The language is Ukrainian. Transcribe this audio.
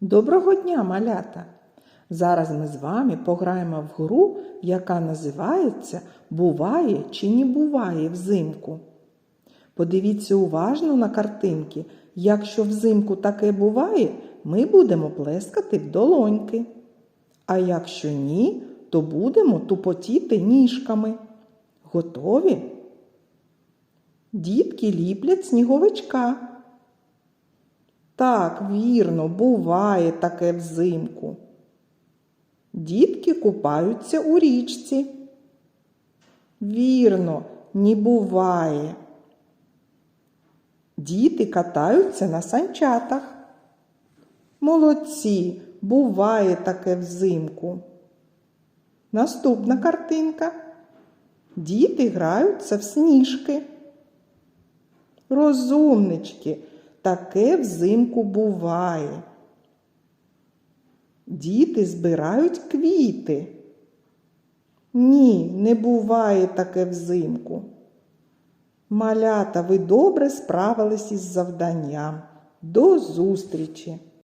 Доброго дня, малята! Зараз ми з вами пограємо в гру, яка називається Буває чи не буває взимку. Подивіться уважно на картинки. Якщо взимку таке буває, ми будемо плескати в долоньки. А якщо ні, то будемо тупотіти ніжками. Готові? Дітки ліплять сніговичка. Так, вірно, буває таке взимку. Дітки купаються у річці. Вірно, не буває. Діти катаються на санчатах. Молодці, буває таке взимку. Наступна картинка. Діти граються в сніжки. Розумнички, таке взимку буває. Діти збирають квіти. Ні, не буває таке взимку. Малята, ви добре справились із завданням. До зустрічі!